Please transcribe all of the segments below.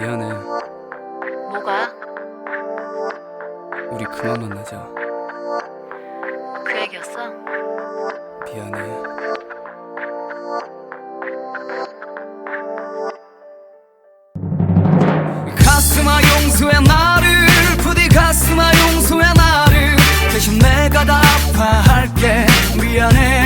미안해. 뭐가? 우리 그만 만나자. 그 얘기였어? 미안해. 가슴아 용서해 나를 부디 가슴아 용서해 나를 대신 내가 다 아파할게 미안해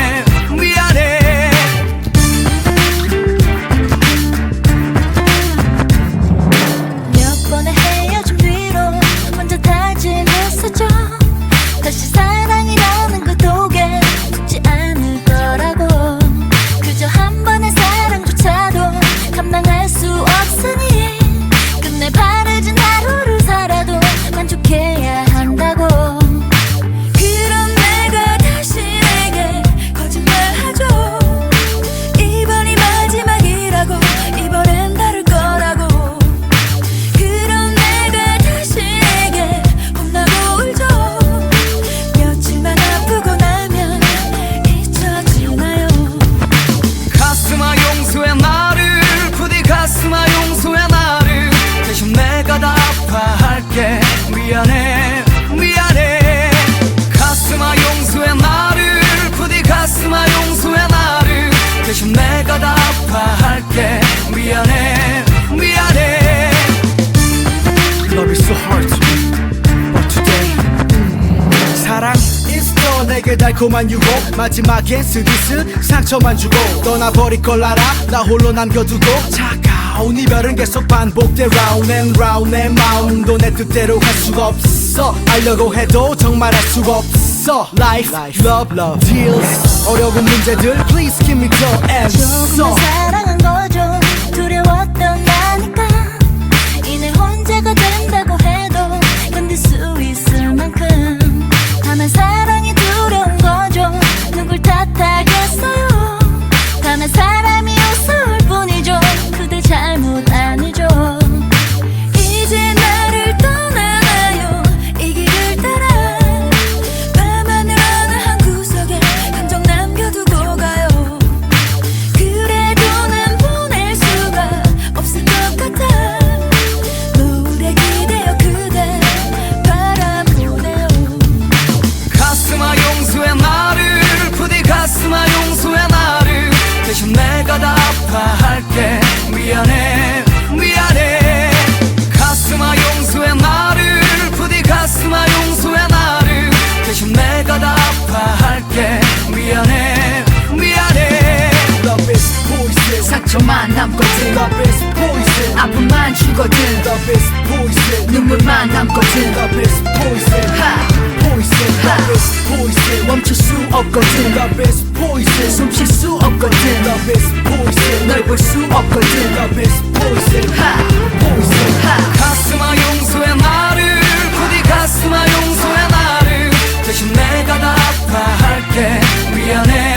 달콤한 유혹. 마지막엔 스디스 상처만 주고. 떠나버릴 걸 알아? 나 홀로 남겨두고. 차가운 이별은 계속 반복돼. Round and round 내 마음도 내 뜻대로 할 수가 없어. 알려고 해도 정말 할 수가 없어. Life, love, love, deals. 어려운 문제들 Please give me the answer 주거든 Love is poison 눈물만 남거든 Love is poison 하! Poison Love is poison 멈출 수 없거든 Love is poison 숨쉴 수 없거든 Love is poison 널 볼 수 없거든 Love is poison 하! Poison 하! 가슴아 용서해 나를 부디 가슴아 용서해 나를 대신 내가 다 아파할게 미안해